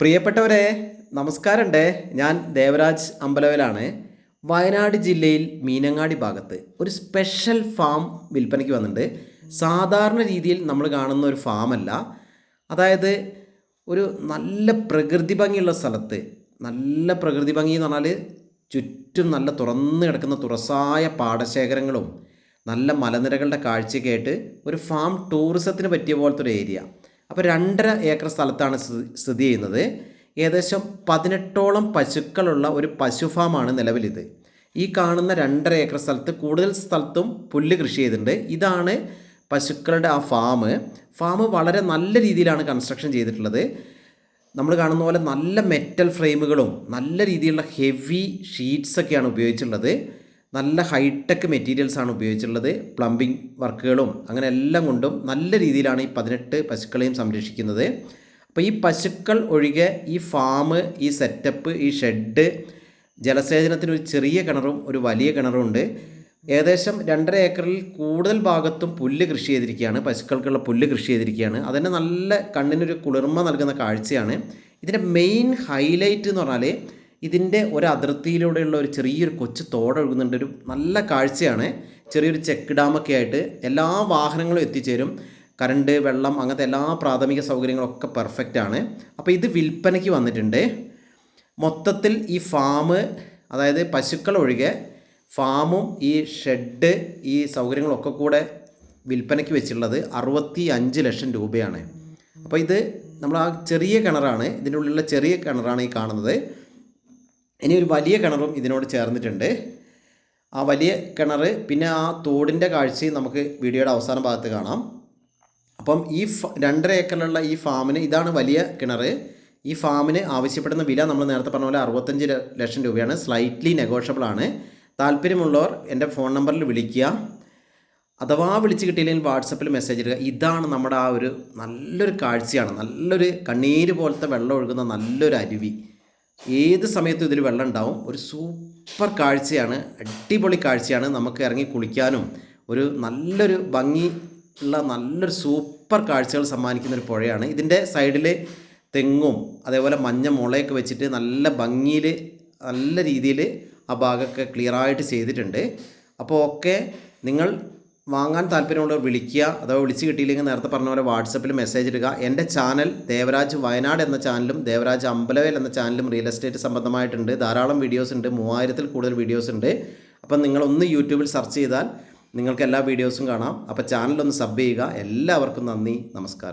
പ്രിയപ്പെട്ടവരെ നമസ്കാരമുണ്ട്. ഞാൻ ദേവരാജ് അമ്പലവലാണ് വയനാട് ജില്ലയിൽ മീനങ്ങാടി ഭാഗത്ത് ഒരു സ്പെഷ്യൽ ഫാം വിൽപ്പനയ്ക്ക് വന്നിട്ടുണ്ട്. സാധാരണ രീതിയിൽ നമ്മൾ കാണുന്ന ഒരു ഫാമല്ല. അതായത് ഒരു നല്ല പ്രകൃതി ഭംഗിയുള്ള സ്ഥലത്ത് നല്ല പ്രകൃതി ഭംഗി എന്ന് പറഞ്ഞാൽ ചുറ്റും നല്ല തുറന്നു കിടക്കുന്ന തുറസായ പാടശേഖരങ്ങളും നല്ല മലനിരകളുടെ കാഴ്ചയൊക്കെ ആയിട്ട് ഒരു ഫാം ടൂറിസത്തിന് പറ്റിയ പോലത്തെ ഒരു ഏരിയ. അപ്പോൾ രണ്ടര ഏക്കർ സ്ഥലത്താണ് സ്ഥി- സ്ഥിതി ചെയ്യുന്നത്. ഏകദേശം പതിനെട്ടോളം പശുക്കളുള്ള ഒരു പശു ഫാമാണ് നിലവിലിത്. ഈ കാണുന്ന രണ്ടര ഏക്കർ സ്ഥലത്ത് കൂടുതൽ സ്ഥലത്തും പുല്ല് കൃഷി ചെയ്തിട്ടുണ്ട്. ഇതാണ് പശുക്കളുടെ ആ ഫാം. ഫാം വളരെ നല്ല രീതിയിലാണ് കൺസ്ട്രക്ഷൻ ചെയ്തിട്ടുള്ളത്. നമ്മൾ കാണുന്ന പോലെ നല്ല മെറ്റൽ ഫ്രെയിമുകളും നല്ല രീതിയിലുള്ള ഹെവി ഷീറ്റ്സൊക്കെയാണ് ഉപയോഗിച്ചിട്ടുള്ളത്. നല്ല ഹൈടെക് മെറ്റീരിയൽസാണ് ഉപയോഗിച്ചിട്ടുള്ളത്. പ്ലംബിംഗ് വർക്കുകളും അങ്ങനെ എല്ലാം കൊണ്ടും നല്ല രീതിയിലാണ് ഈ പതിനെട്ട് പശുക്കളെയും സംരക്ഷിക്കുന്നത്. അപ്പോൾ ഈ പശുക്കൾ ഒഴികെ ഈ ഫാം ഈ സെറ്റപ്പ് ഈ ഷെഡ് ജലസേചനത്തിന് ഒരു ചെറിയ കിണറും ഒരു വലിയ കിണറും ഉണ്ട്. ഏകദേശം രണ്ടര ഏക്കറിൽ കൂടുതൽ ഭാഗത്തും പുല്ല് കൃഷി ചെയ്തിരിക്കുകയാണ്. പശുക്കൾക്കുള്ള പുല്ല് കൃഷി ചെയ്തിരിക്കുകയാണ്. അതന്നെ നല്ല കണ്ണിനൊരു കുളിർമ നൽകുന്ന കാഴ്ചയാണ്. ഇതിന്റെ മെയിൻ ഹൈലൈറ്റ് എന്ന് പറഞ്ഞാൽ ഇതിന്റെ ഒരു അതിർത്തിയിലൂടെയുള്ള ഒരു ചെറിയൊരു കൊച്ചു തോടൊഴുകുന്നുണ്ട് ഒരു നല്ല കാഴ്ചയാണ്. ചെറിയൊരു ചെക്ക് ഡാമൊക്കെ ആയിട്ട് എല്ലാ വാഹനങ്ങളും എത്തിച്ചേരും. കറണ്ട് വെള്ളം അങ്ങനത്തെ എല്ലാ പ്രാഥമിക സൗകര്യങ്ങളൊക്കെ പെർഫെക്റ്റ് ആണ്. അപ്പോൾ ഇത് വിൽപ്പനയ്ക്ക് വന്നിട്ടുണ്ട്. മൊത്തത്തിൽ ഈ ഫാം അതായത് പശുക്കൾ ഒഴികെ ഫാമും ഈ ഷെഡ് ഈ സൗകര്യങ്ങളൊക്കെ കൂടെ വിൽപ്പനയ്ക്ക് വെച്ചിട്ടുള്ളത് അറുപത്തി അഞ്ച് ലക്ഷം രൂപയാണ്. അപ്പോൾ ഇത് നമ്മൾ ആ ചെറിയ കിണറാണ്. ഇതിന്റെ ഉള്ളിലുള്ള ചെറിയ കിണറാണ് ഈ കാണുന്നത്. ഇനി ഒരു വലിയ കിണറും ഇതിനോട് ചേർന്നിട്ടുണ്ട്. ആ വലിയ കിണർ പിന്നെ ആ തോടിന്റെ കാഴ്ചയും നമുക്ക് വീഡിയോയുടെ അവസാന ഭാഗത്ത് കാണാം. അപ്പം ഈ രണ്ടര ഏക്കറിലുള്ള ഈ ഫാമിന് ഇതാണ് വലിയ കിണർ ഈ ഫാമിന് ആവശ്യപ്പെടുന്ന വില നമ്മൾ നേരത്തെ പറഞ്ഞ പോലെ അറുപത്തഞ്ച് ലക്ഷം രൂപയാണ്. സ്ലൈറ്റ്ലി നെഗോഷ്യബിൾ ആണ്. താല്പര്യമുള്ളവർ എന്റെ ഫോൺ നമ്പറിൽ വിളിക്കുക. അഥവാ വിളിച്ച് കിട്ടിയില്ലെങ്കിൽ വാട്സപ്പിൽ മെസ്സേജ് ഇടുക. ഇതാണ് നമ്മുടെ ആ ഒരു നല്ലൊരു കാഴ്ചയാണ്. നല്ലൊരു കണ്ണീര് പോലത്തെ വെള്ളം ഒഴുകുന്ന നല്ലൊരു അരുവി. ഏത് സമയത്തും ഇതിൽ വെള്ളം ഉണ്ടാവും ഒരു സൂപ്പർ കാഴ്ചയാണ് അടിപൊളി കാഴ്ചയാണ്. നമുക്ക് ഇറങ്ങി കുളിക്കാനും ഒരു നല്ലൊരു ഭംഗി ഉള്ള നല്ലൊരു സൂപ്പർ കാഴ്ചകൾ സമ്മാനിക്കുന്ന ഒരു പുഴയാണ്. ഇതിന്റെ സൈഡിൽ തെങ്ങും അതേപോലെ മഞ്ഞ മുളയൊക്കെ വെച്ചിട്ട് നല്ല ഭംഗിയിൽ നല്ല രീതിയിൽ ആ ഭാഗമൊക്കെ ക്ലിയറായിട്ട് ചെയ്തിട്ടുണ്ട്. അപ്പോൾ ഒക്കെ നിങ്ങൾ വാങ്ങാൻ താല്പര്യമുള്ളവർ വിളിക്കുക അഥവാ വിളിച്ച് കിട്ടിയില്ലെങ്കിൽ നേരത്തെ പറഞ്ഞ പോലെ വാട്സപ്പിൽ മെസ്സേജ് ഇടുക. എന്റെ ചാനൽ ദേവരാജ് വയനാട് എന്ന ചാനലും ദേവരാജ് അമ്പലവേൽ എന്ന ചാനലും റിയൽ എസ്റ്റേറ്റ് സംബന്ധമായിട്ടുണ്ട്. ധാരാളം വീഡിയോസ് ഉണ്ട്. മൂവായിരത്തിൽ കൂടുതൽ വീഡിയോസ് ഉണ്ട്. അപ്പം നിങ്ങളൊന്ന് യൂട്യൂബിൽ സെർച്ച് ചെയ്താൽ നിങ്ങൾക്ക് എല്ലാ വീഡിയോസും കാണാം. അപ്പോൾ ചാനലൊന്ന് സബ് ചെയ്യുക. എല്ലാവർക്കും നന്ദി. നമസ്കാരം.